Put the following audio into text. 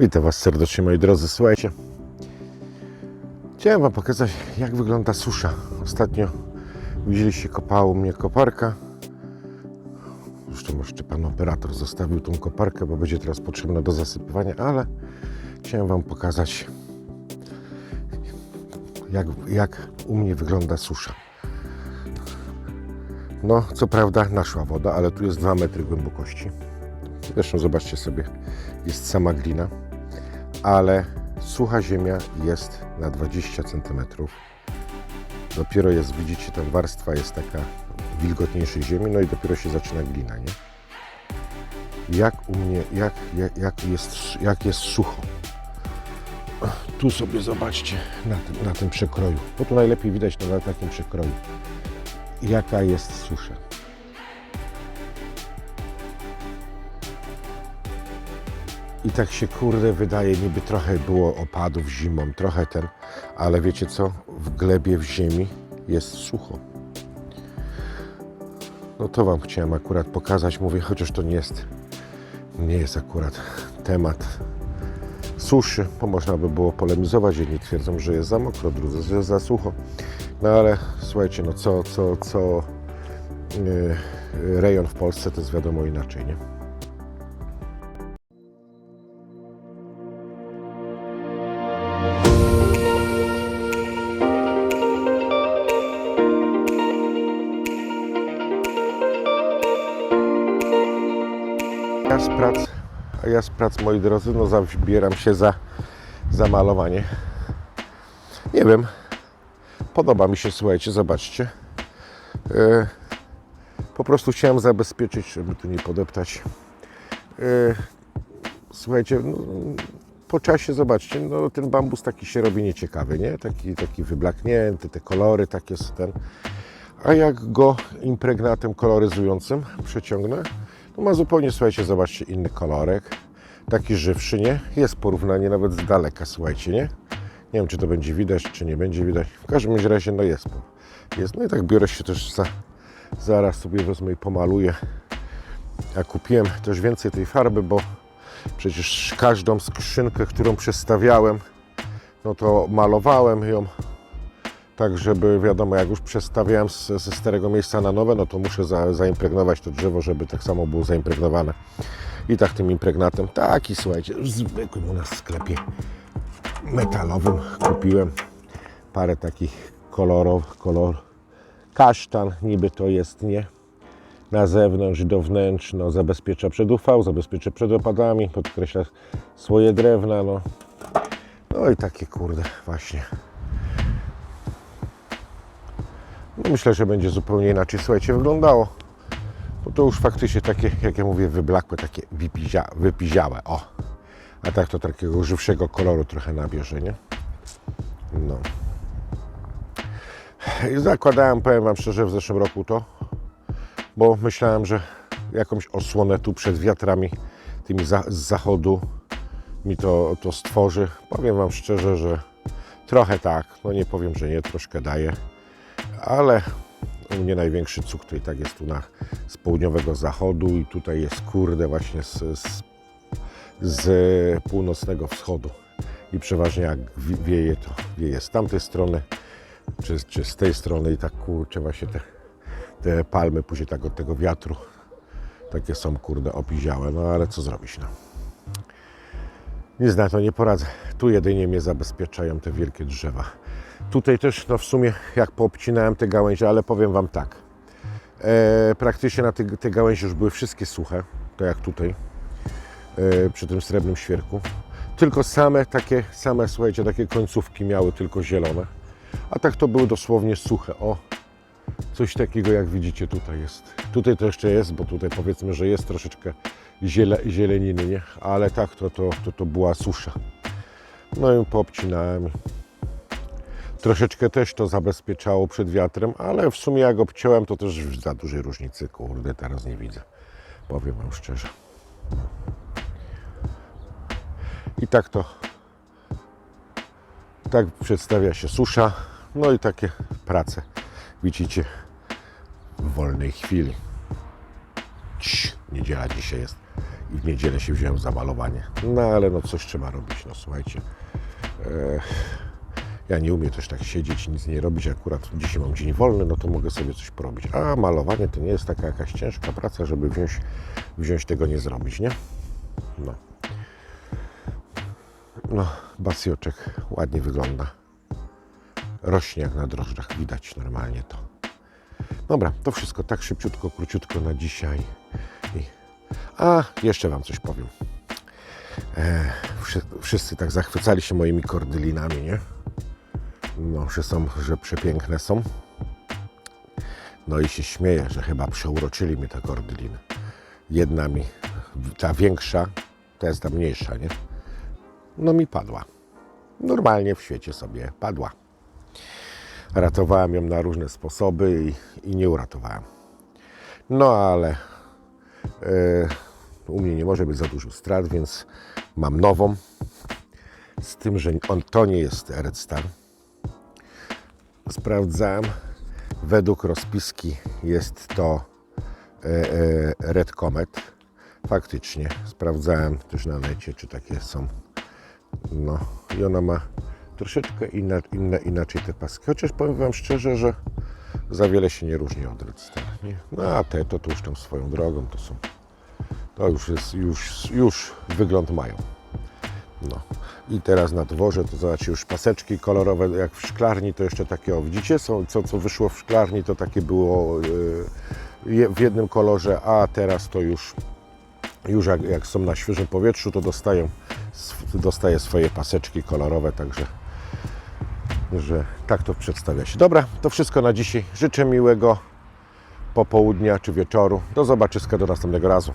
Witam Was serdecznie moi drodzy. Słuchajcie, chciałem Wam pokazać jak wygląda susza. Ostatnio widzieliście kopała u mnie koparka. Zresztą jeszcze Pan operator zostawił tą koparkę, bo będzie teraz potrzebna do zasypywania, ale chciałem Wam pokazać jak, jak u mnie wygląda susza. No, co prawda naszła woda, ale tu jest 2 metry głębokości. Zresztą zobaczcie sobie, jest sama glina, ale sucha ziemia jest na 20 cm. Dopiero jest, widzicie, ta warstwa jest taka wilgotniejszej ziemi, no i dopiero się zaczyna glina, nie? Jak u mnie, jak, jak, jak, jest, jak jest sucho. Tu sobie zobaczcie na tym, na tym przekroju, bo tu najlepiej widać na takim przekroju, jaka jest susza. I tak się kurde wydaje, niby trochę było opadów zimą, trochę ten, ale wiecie co? W glebie, w ziemi jest sucho. No to Wam chciałem akurat pokazać, mówię, chociaż to nie jest, nie jest akurat temat suszy, bo można by było polemizować. Jedni twierdzą, że jest za mokro, drudzy, że jest za sucho. No ale słuchajcie, no co, co, co yy, rejon w Polsce to jest wiadomo inaczej, nie? Prac, a ja z prac, moi drodzy, no zabieram się za, za malowanie. Nie wiem, podoba mi się, słuchajcie, zobaczcie. E, po prostu chciałem zabezpieczyć, żeby tu nie podeptać. E, słuchajcie, no, po czasie, zobaczcie, no, ten bambus taki się robi nieciekawy, nie? Taki, taki wyblaknięty, te kolory takie są ten. A jak go impregnatem koloryzującym przeciągnę, to ma zupełnie, słuchajcie, zobaczcie, inny kolorek. Taki żywszy, nie? Jest porównanie nawet z daleka, słuchajcie, nie? Nie wiem, czy to będzie widać, czy nie będzie widać. W każdym razie, no jest. jest. No i tak biorę się też za, zaraz sobie wezmę i pomaluję. Ja kupiłem też więcej tej farby, bo przecież każdą skrzynkę, którą przestawiałem, no to malowałem ją tak żeby wiadomo, jak już przestawiałem z, ze starego miejsca na nowe, no to muszę za, zaimpregnować to drzewo, żeby tak samo było zaimpregnowane. I tak tym impregnatem, taki słuchajcie, zwykłym u nas w sklepie metalowym kupiłem parę takich kolorów, kolor kasztan, niby to jest, nie? Na zewnątrz, do wnętrz, no zabezpiecza przed UV, zabezpiecza przed opadami, podkreśla swoje drewna, no. No i takie kurde właśnie no myślę, że będzie zupełnie inaczej, słuchajcie, wyglądało. Bo to już faktycznie takie, jak ja mówię, wyblakłe, takie wypizia, wypiziałe, o. A tak to takiego żywszego koloru trochę nabierze, nie? No. I zakładałem, powiem Wam szczerze, w zeszłym roku to, bo myślałem, że jakąś osłonę tu przed wiatrami, tymi za, z zachodu mi to, to stworzy. Powiem Wam szczerze, że trochę tak, no nie powiem, że nie, troszkę daje ale u mnie największy cuk to i tak jest tu na, z południowego zachodu i tutaj jest kurde właśnie z, z, z północnego wschodu i przeważnie jak wi- wieje to wieje z tamtej strony czy, czy z tej strony i tak kurczę właśnie te, te palmy później tak od tego wiatru takie są kurde opiziałe, no ale co zrobić no. Nic to nie poradzę. Tu jedynie mnie zabezpieczają te wielkie drzewa. Tutaj też, no w sumie, jak poobcinałem te gałęzie, ale powiem Wam tak. E, praktycznie na te, te gałęzie już były wszystkie suche, tak jak tutaj, e, przy tym srebrnym świerku. Tylko same takie, same, słuchajcie, takie końcówki miały tylko zielone. A tak to były dosłownie suche. O, coś takiego jak widzicie tutaj jest. Tutaj to jeszcze jest, bo tutaj powiedzmy, że jest troszeczkę ziele, zieleniny, nie? Ale tak to, to, to, to była susza. No i poobcinałem. Troszeczkę też to zabezpieczało przed wiatrem, ale w sumie jak obciąłem, to też za dużej różnicy, kurde, teraz nie widzę. Powiem Wam szczerze. I tak to, tak przedstawia się susza, no i takie prace widzicie w wolnej chwili. Cii, niedziela dzisiaj jest. i w niedzielę się wziąłem za malowanie. No ale no coś trzeba robić, no słuchajcie. E, ja nie umiem też tak siedzieć nic nie robić. Akurat dzisiaj mam dzień wolny, no to mogę sobie coś porobić. A malowanie to nie jest taka jakaś ciężka praca, żeby wziąć, wziąć tego nie zrobić, nie? No. No, basjoczek ładnie wygląda. Rośnie jak na drożdżach, widać normalnie to. Dobra, to wszystko tak szybciutko, króciutko na dzisiaj. I... A, jeszcze Wam coś powiem. E, wszy, wszyscy tak zachwycali się moimi kordylinami, nie? No, że są, że przepiękne są. No i się śmieję, że chyba przeuroczyli mnie te kordyliny. Jedna mi, ta większa, to jest ta mniejsza, nie? No mi padła. Normalnie w świecie sobie padła. Ratowałem ją na różne sposoby i, i nie uratowałem. No ale e, u mnie nie może być za dużo strat, więc mam nową. Z tym, że on, to nie jest Red Star. Sprawdzałem. Według rozpiski jest to e, e, Red Comet. Faktycznie. Sprawdzałem też na necie, czy takie są. No i ona ma troszeczkę inna, inne, inaczej te paski. Chociaż powiem Wam szczerze, że za wiele się nie różni od Red Star. No a te to, to już tam swoją drogą to są. To już jest, już, już wygląd mają. No. I teraz na dworze to zobaczcie już paseczki kolorowe, jak w szklarni to jeszcze takie, o widzicie, są, co, co wyszło w szklarni to takie było yy, w jednym kolorze, a teraz to już, już jak, jak są na świeżym powietrzu, to dostają, dostaje swoje paseczki kolorowe, także że tak to przedstawia się. Dobra, to wszystko na dzisiaj. Życzę miłego popołudnia czy wieczoru. Do zobaczyska do następnego razu.